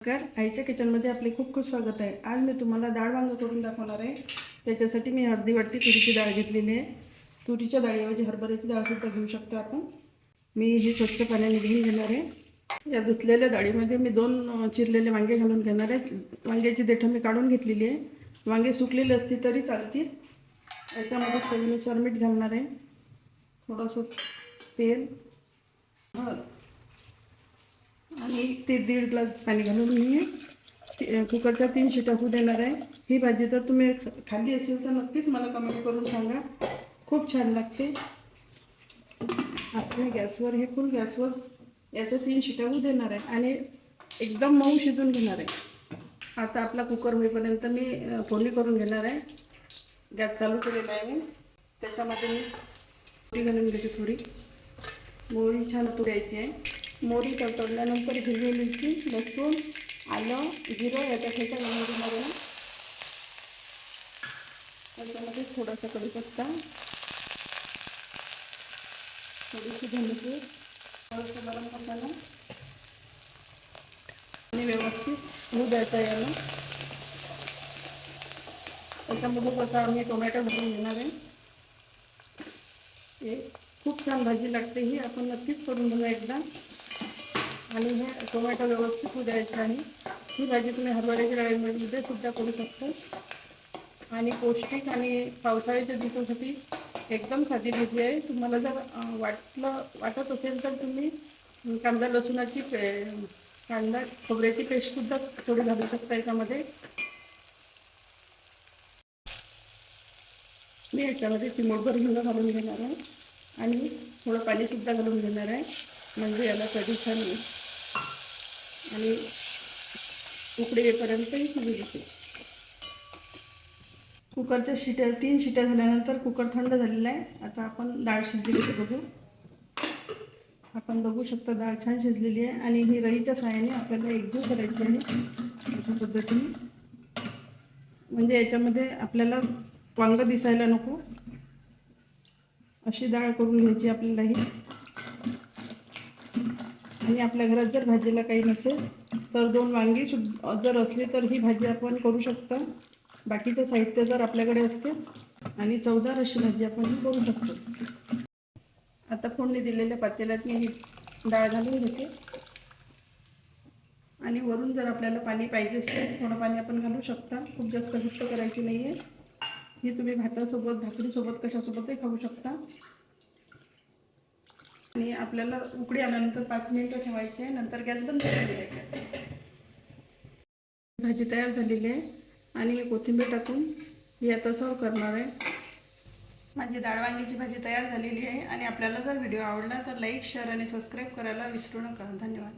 नमस्कार. आईच्या किचनमध्ये आपले खूप खूप स्वागत आहे. आज मी तुम्हाला डाळ वांग करून दाखवणार आहे. त्याच्यासाठी मी अर्धी वाटी तुरीची डाळ घेतलेली आहे. तुरीच्या डाळीऐवजी हरभऱ्याची डाळ सुद्धा घेऊ शकतो आपण. मी हे स्वच्छ पाण्याने घेऊन घेणार आहे. या धुतलेल्या डाळीमध्ये मी दोन चिरलेले वांगे घालून घेणार आहे. वांग्याची देठं मी काढून घेतलेली आहे. वांगे सुकलेले असती तरी चालतील. याच्यामध्ये चवीनुसार मीठ घालणार आहे. थोडंसं तेल. हळद आणि ते दीड ग्लास पाणी घालून मी कुकरच्या तीन शिट्या होऊ देणार आहे. ही भाजी जर तुम्ही खाल्ली असेल तर नक्कीच मला कमेंट करून सांगा. खूप छान लागते. आपण गॅसवर हे फुल गॅसवर याचं तीन शिट्या होऊ देणार आहे आणि एकदम मऊ शिजून घेणार आहे. आता आपला कुकर होईपर्यंत मी फोडणी करून घेणार आहे. गॅस चालू केलेला आहे मी. त्याच्यामध्ये मी मोहरी घालून घेते थोडी. मोळी छान तुरायची आहे. मोरी तडतडल्यानंतर हिरवी मिरची लसूण आलं जिरं याच्या ठेचा घालून घेणार आहे त्याच्यामध्ये थोडासा कडीपत्ता थोडीशी धनपूर थोडंसं गरम मसाला आणि व्यवस्थित होऊ द्यायचा याला. त्याच्यामध्ये कसं आम्ही टोमॅटो भरून घेणार आहे. हे खूप छान भाजी लागते ही आपण नक्कीच करून घेऊ एकदा. आणि हे टोमॅटो व्यवस्थित उद्यायचं आहे ही भाजी तुम्ही हरभऱ्याच्या डाळीमध्ये सुद्धा करू शकता. आणि पौष्टिक आणि पावसाळ्याच्या दिवसासाठी एकदम साधी भाजी आहे. तुम्हाला जर वाटलं वाटत असेल तर तुम्ही कांदा लसूणाची पे कांदा खोबऱ्याची पेस्टसुद्धा थोडी घालू शकता याच्यामध्ये. मी याच्यामध्ये चिमोटभर हिंग घालून घेणार आहे. आणि थोडं पाणीसुद्धा घालून घेणार आहे. म्हणजे याला कधी छान आणि उकडी येईपर्यंतही शिजू देते. कुकरच्या शिट्या तीन शिट्या झाल्यानंतर कुकर थंड झालेला आहे. आता आपण डाळ शिजली बघू. आपण बघू शकतो डाळ छान शिजलेली आहे. आणि ही रईच्या साहाय्याने आपल्याला एकजीव करायची आहे अशा पद्धतीने. म्हणजे याच्यामध्ये आपल्याला वांग दिसायला नको. अशी डाळ करून घ्यायची आपल्याला ही. आणि आपल्या घरात जर भाजीला काही नसेल तर दोन वांगी जर असली तर ही भाजी आपण करू शकता. बाकीचं साहित्य जर आपल्याकडे असतेच आणि चवदार अशी भाजी आपण करू शकतो. आता फोडणी दिलेल्या पातेल्यात मी ही डाळ घालून घेते. आणि वरून जर आपल्याला पाणी पाहिजे असेल थोडं पाणी आपण घालू शकता. खूप जास्त घट्ट करायची नाही आहे ही तुम्ही भातासोबत भाकरीसोबत कशासोबतही खाऊ शकता. आणि आपल्याला उकडी आल्यानंतर पाच मिनिटं ठेवायची आहे. नंतर गॅस बंद करून द्यायचा भाजी तयार झालेली आहे. आणि मी कोथिंबीर टाकून ही आता सर्व करणार आहे. माझी डाळ वांग्याची भाजी तयार झालेली आहे. आणि आपल्याला जर व्हिडिओ आवडला तर लाईक शेअर आणि सबस्क्राईब करायला विसरू नका. धन्यवाद.